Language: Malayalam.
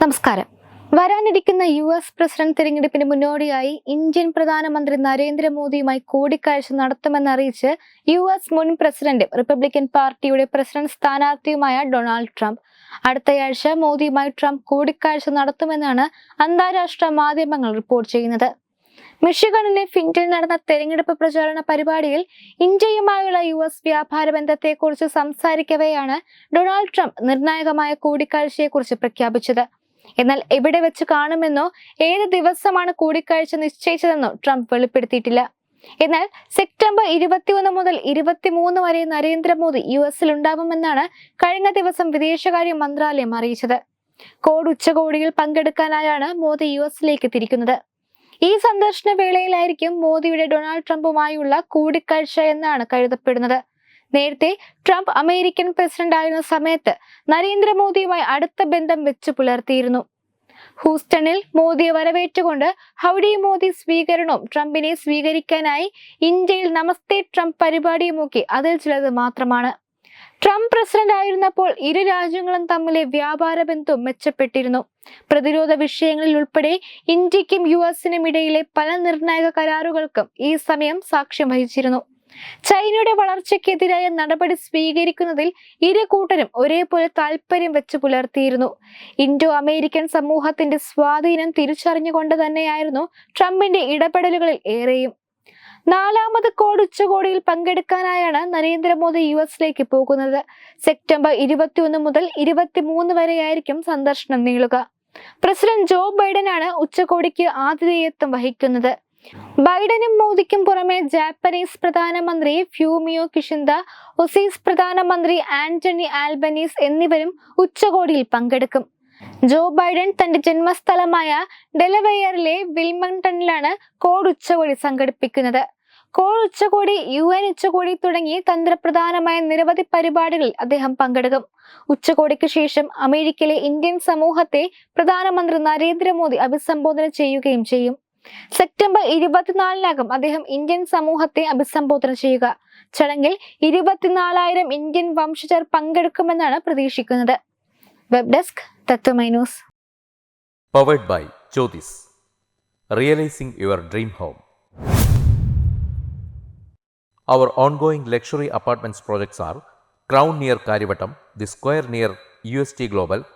നമസ്കാരം. വരാനിരിക്കുന്ന യു എസ് പ്രസിഡന്റ് തിരഞ്ഞെടുപ്പിന് മുന്നോടിയായി ഇന്ത്യൻ പ്രധാനമന്ത്രി നരേന്ദ്രമോദിയുമായി കൂടിക്കാഴ്ച നടത്തുമെന്നറിയിച്ച് യു എസ് മുൻ പ്രസിഡന്റും റിപ്പബ്ലിക്കൻ പാർട്ടിയുടെ പ്രസിഡന്റ് സ്ഥാനാർത്ഥിയുമായ ഡൊണാൾഡ് ട്രംപ്. അടുത്തയാഴ്ച മോദിയുമായി ട്രംപ് കൂടിക്കാഴ്ച നടത്തുമെന്നാണ് അന്താരാഷ്ട്ര മാധ്യമങ്ങൾ റിപ്പോർട്ട് ചെയ്യുന്നത്. മിഷിഗണിലെ ഫിൻഡിൽ നടന്ന തെരഞ്ഞെടുപ്പ് പ്രചാരണ പരിപാടിയിൽ ഇന്ത്യയുമായുള്ള യു എസ് വ്യാപാര ബന്ധത്തെക്കുറിച്ച് സംസാരിക്കവെയാണ് ഡൊണാൾഡ് ട്രംപ് നിർണായകമായ കൂടിക്കാഴ്ചയെക്കുറിച്ച് പ്രഖ്യാപിച്ചത്. എന്നാൽ എവിടെ വെച്ച് കാണുമെന്നോ ഏത് ദിവസമാണ് കൂടിക്കാഴ്ച നിശ്ചയിച്ചതെന്നോ ട്രംപ് വെളിപ്പെടുത്തിയിട്ടില്ല. എന്നാൽ സെപ്റ്റംബർ ഇരുപത്തിയൊന്ന് മുതൽ ഇരുപത്തിമൂന്ന് വരെ നരേന്ദ്രമോദി യു എസിൽ ഉണ്ടാവുമെന്നാണ് കഴിഞ്ഞ ദിവസം വിദേശകാര്യ മന്ത്രാലയം അറിയിച്ചത്. കോഡ് ഉച്ചകോടിയിൽ പങ്കെടുക്കാനായാണ് മോദി യു എസിലേക്ക് തിരിക്കുന്നത്. ഈ സന്ദർശന വേളയിലായിരിക്കും മോദിയുടെ ഡൊണാൾഡ് ട്രംപുമായുള്ള കൂടിക്കാഴ്ച എന്നാണ് കരുതപ്പെടുന്നത്. നേരത്തെ ട്രംപ് അമേരിക്കൻ പ്രസിഡന്റ് ആയിരുന്ന സമയത്ത് നരേന്ദ്രമോദിയുമായി അടുത്ത ബന്ധം വെച്ചു പുലർത്തിയിരുന്നു. ഹൂസ്റ്റണിൽ മോദിയെ വരവേറ്റുകൊണ്ട് ഹൗഡി മോദി സ്വീകരണവും ട്രംപിനെ സ്വീകരിക്കാനായി ഇന്ത്യയിൽ നമസ്തേ ട്രംപ് പരിപാടിയുമൊക്കെ അതിൽ ചിലത് മാത്രമാണ്. ട്രംപ് പ്രസിഡന്റ് ആയിരുന്നപ്പോൾ ഇരു രാജ്യങ്ങളും തമ്മിലെ വ്യാപാര ബന്ധവും മെച്ചപ്പെട്ടിരുന്നു. പ്രതിരോധ വിഷയങ്ങളിൽ ഉൾപ്പെടെ ഇന്ത്യക്കും യു എസിനും ഇടയിലെ പല നിർണായക കരാറുകൾക്കും ഈ സമയം സാക്ഷ്യം വഹിച്ചിരുന്നു. ചൈനയുടെ വളർച്ചയ്ക്കെതിരായ നടപടി സ്വീകരിക്കുന്നതിൽ ഇരു കൂട്ടരും ഒരേപോലെ താല്പര്യം വെച്ച് പുലർത്തിയിരുന്നു. ഇൻഡോ അമേരിക്കൻ സമൂഹത്തിന്റെ സ്വാധീനം തിരിച്ചറിഞ്ഞുകൊണ്ട് തന്നെയായിരുന്നു ട്രംപിന്റെ ഇടപെടലുകളിൽ ഏറെയും. നാലാമത് കോഡ് ഉച്ചകോടിയിൽ പങ്കെടുക്കാനായാണ് നരേന്ദ്രമോദി യു എസിലേക്ക് പോകുന്നത്. സെപ്റ്റംബർ ഇരുപത്തിയൊന്ന് മുതൽ ഇരുപത്തിമൂന്ന് വരെയായിരിക്കും സന്ദർശനം നീളുക. പ്രസിഡന്റ് ജോ ബൈഡനാണ് ഉച്ചകോടിക്ക് ആതിഥേയത്വം വഹിക്കുന്നത്. ബൈഡനും മോദിക്കും പുറമെ ജാപ്പനീസ് പ്രധാനമന്ത്രി ഫ്യൂമിയോ കിഷിന്ദ ഒസീസ് പ്രധാനമന്ത്രി ആന്റണി ആൽബനീസ് എന്നിവരും ഉച്ചകോടിയിൽ പങ്കെടുക്കും. ജോ ബൈഡൻ തന്റെ ജന്മസ്ഥലമായ ഡെലവെയറിലെ വിൽമങ്ടണിലാണ് കോഡ് ഉച്ചകോടി സംഘടിപ്പിക്കുന്നത്. കോഡ് ഉച്ചകോടി യു എൻ ഉച്ചകോടി തുടങ്ങി തന്ത്രപ്രധാനമായ നിരവധി പരിപാടികളിൽ അദ്ദേഹം പങ്കെടുക്കും. ഉച്ചകോടിക്ക് ശേഷം അമേരിക്കയിലെ ഇന്ത്യൻ സമൂഹത്തെ പ്രധാനമന്ത്രി നരേന്ദ്രമോദി അഭിസംബോധന ചെയ്യുകയും ചെയ്യും. സെപ്റ്റംബർ ഇരുപത്തിനാലിനകം അദ്ദേഹം ഇന്ത്യൻ സമൂഹത്തെ അഭിസംബോധന ചെയ്യുക. ചടങ്ങിൽ ഇരുപത്തിനാലായിരം ഇന്ത്യൻ വംശജർ പങ്കെടുക്കുമെന്നാണ് പ്രതീക്ഷിക്കുന്നത്. Web desk Tatwamayi News powered by Jyothis realising your dream home our ongoing luxury apartments projects are crown near Kariavattom the square near U S T Crown